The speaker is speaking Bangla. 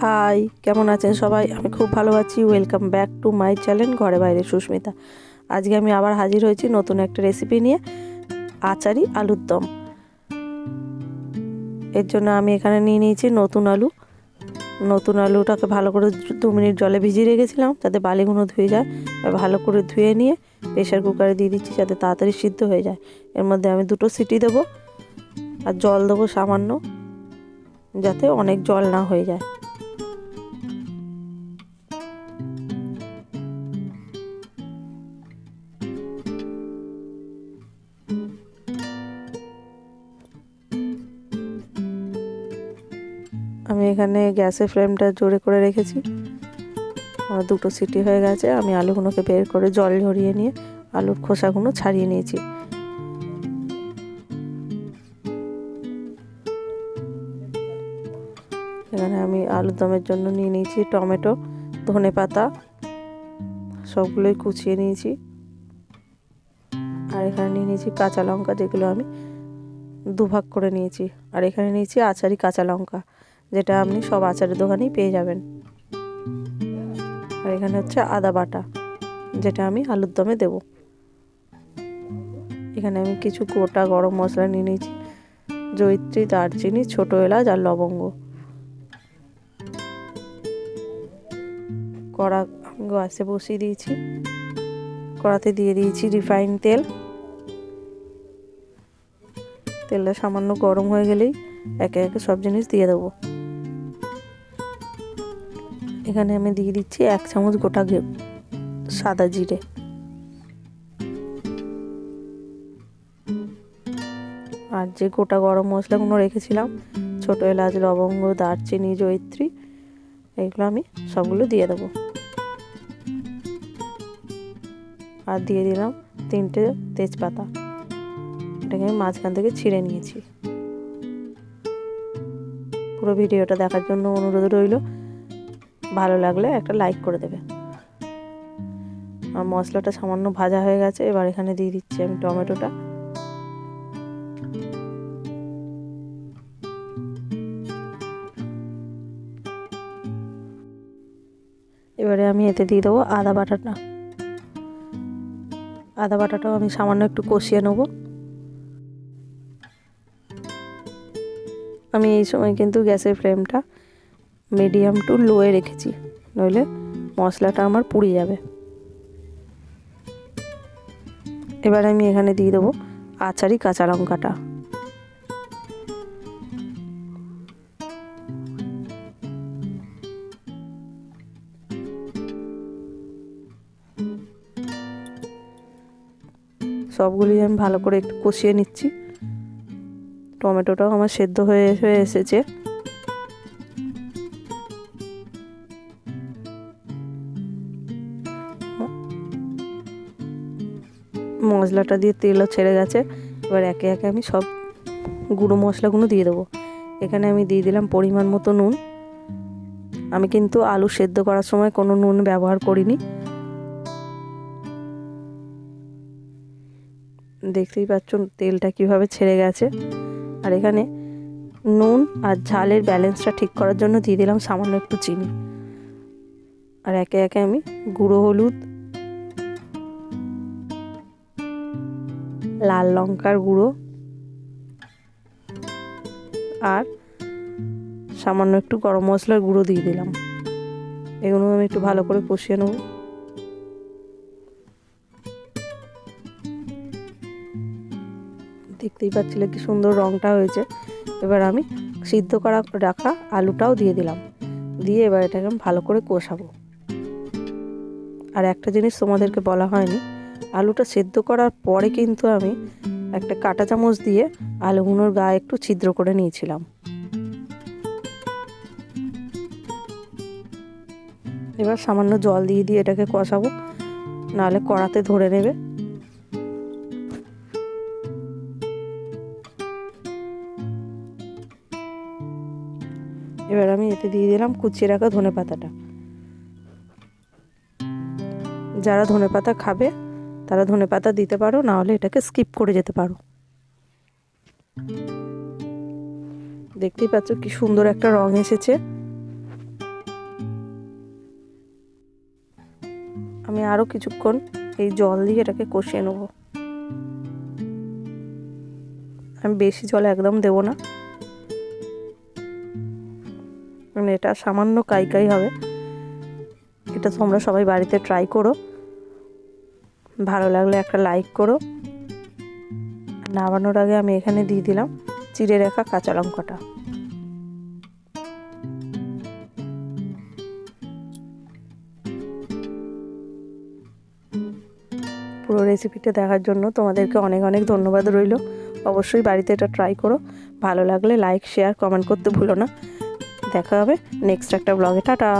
হাই, কেমন আছেন সবাই? আমি খুব ভালো আছি। Welcome back to my channel ঘরে বাইরে সুস্মিতা। আজকে আমি আবার হাজির হয়েছি নতুন একটা রেসিপি নিয়ে, আচারি আলুর দম। এর জন্য আমি এখানে নিয়ে নিয়েছি নতুন আলু। নতুন আলুটাকে ভালো করে দু মিনিট জলে ভিজিয়ে রেখেছিলাম, যাতে বালিগুলো ধুয়ে যায়। ভালো করে ধুয়ে নিয়ে প্রেশার কুকারে দিয়ে দিচ্ছি, যাতে তাড়াতাড়ি সিদ্ধ হয়ে যায়। এর মধ্যে আমি দুটো সিটি দেবো, আর জল দেবো সামান্য। যাতে অনেক জল না হয়ে যায়। আমি এখানে গ্যাসের ফ্লেমটা জোরে করে রেখেছি। দুটো সিটি হয়ে গেছে, আমি আলুগুলোকে বের করে জল ঝরিয়ে নিয়ে আলুর খোসাগুলো ছাড়িয়ে নিয়েছি। এখানে আমি আলুর দমের জন্য নিয়ে নিয়েছি টমেটো, ধনে পাতা, সবগুলোই কুচিয়ে নিয়েছি। আর এখানে নিয়ে নিয়েছি কাঁচা লঙ্কা, যেগুলো আমি দুভাগ করে নিয়েছি। আর এখানে নিয়েছি আচারি কাঁচা লঙ্কা, যেটা আপনি সব আচারের দোকানেই পেয়ে যাবেন। আর এখানে হচ্ছে আদা বাটা, যেটা আমি আলুর দমে দেব। এখানে আমি কিছু গোটা গরম মশলা নিয়ে নিয়েছি জৈত্রী দারচিনি, ছোটো এলাচ আর লবঙ্গ। কড়া গ্যাসে বসিয়ে দিয়েছি। কড়াতে দিয়ে দিয়েছি রিফাইন তেল। তেলটা সামান্য গরম হয়ে গেলেই একে একে সব জিনিস দিয়ে দেবো। এখানে আমি দিয়ে দিচ্ছি এক চামচ গোটা সাদা জিরে। আর যে গোটা গরম মশলাগুলো রেখেছিলাম, ছোটো এলাচ, লবঙ্গ, দারচিনি, জয়িত্রী, এগুলো আমি সবগুলো দিয়ে দেবো। আর দিয়ে দিলাম তিনটে তেজপাতা। এটাকে আমি মাঝখান থেকে ছিঁড়ে নিয়েছি। পুরো ভিডিওটা দেখার জন্য অনুরোধ রইল। ভালো লাগলে একটা লাইক করে দেবে। আর মশলাটা সামান্য ভাজা হয়ে গেছে, এবার এখানে দিয়ে দিচ্ছি আমি টমেটোটা। এবারে আমি এতে দিয়ে দেবো আদা বাটাটা। আদা বাটাটাও আমি সামান্য একটু কষিয়ে নেব। আমি এই সময় কিন্তু গ্যাসের ফ্লেমটা মিডিয়াম টু লোয়ে রেখেছি, নইলে মশলাটা আমার পুড়ে যাবে। এবার আমি এখানে দিয়ে দেবো আচারি কাঁচা লঙ্কাটা। সবগুলি আমি ভালো করে একটু কষিয়ে নিচ্ছি। টমেটোটাও আমার সেদ্ধ হয়ে হয়ে এসেছে। মশলাটা দিয়ে তেলও ছেড়ে গেছে। এবার একে একে আমি সব গুঁড়ো মশলাগুলো দিয়ে দেবো। এখানে আমি দিয়ে দিলাম পরিমাণ মতো নুন। আমি কিন্তু আলু সেদ্ধ করার সময় কোনো নুন ব্যবহার করিনি। দেখতেই পাচ্ছ তেলটা কীভাবে ছেড়ে গেছে। আর এখানে নুন আর ঝালের ব্যালেন্সটা ঠিক করার জন্য দিয়ে দিলাম সামান্য একটু চিনি। আর একে একে আমি গুঁড়ো হলুদ, লাল লঙ্কার গুঁড়ো আর সামান্য একটু গরম মশলার গুঁড়ো দিয়ে দিলাম। এগুলো আমি একটু ভালো করে কষিয়ে নেব। দেখতেই পাচ্ছিলে কি সুন্দর রঙটা হয়েছে। এবার আমি সিদ্ধ করা রাখা আলুটাও দিয়ে দিলাম। দিয়ে এবার এটাকে আমি ভালো করে কষাবো। আর একটা জিনিস তোমাদেরকে বলা হয়নি, আলুটা সেদ্ধ করার পরে কিন্তু আমি একটা কাঁটা চামচ দিয়ে আলুগুলোর গায়ে একটু ছিদ্র করে নিয়েছিলাম। এবার সামান্য জল দিয়ে দিয়ে এটাকে কষাবো, নাহলে কড়াতে ধরে নেবে। এবার আমি এতে দিয়ে দিলাম কুচিয়ে রাখা ধনে পাতাটা। যারা ধনে পাতা খাবে, তারা ধনে পাতা দিতে পারো নাহলে এটাকে স্কিপ করে যেতে পারো। দেখতেই পাচ্ছ কি সুন্দর একটা রং এসেছে। আমি আরও কিছুক্ষণ এই জল দিয়ে এটাকে কষিয়ে নেব। আমি বেশি জল একদম দেব না। মানে এটা সামান্য কাই হবে। এটা তোমরা সবাই বাড়িতে ট্রাই করো। ভালো লাগলে একটা লাইক করো। নামানোর আগে আমি এখানে দিয়ে দিলাম চিড়ে রাখা কাঁচা লঙ্কাটা। পুরো রেসিপিটা দেখার জন্য তোমাদেরকে অনেক অনেক ধন্যবাদ রইল। অবশ্যই বাড়িতে এটা ট্রাই করো। ভালো লাগলে লাইক শেয়ার কমেন্ট করতে ভুলো না। দেখা হবে নেক্সট একটা ব্লগে। টাটা।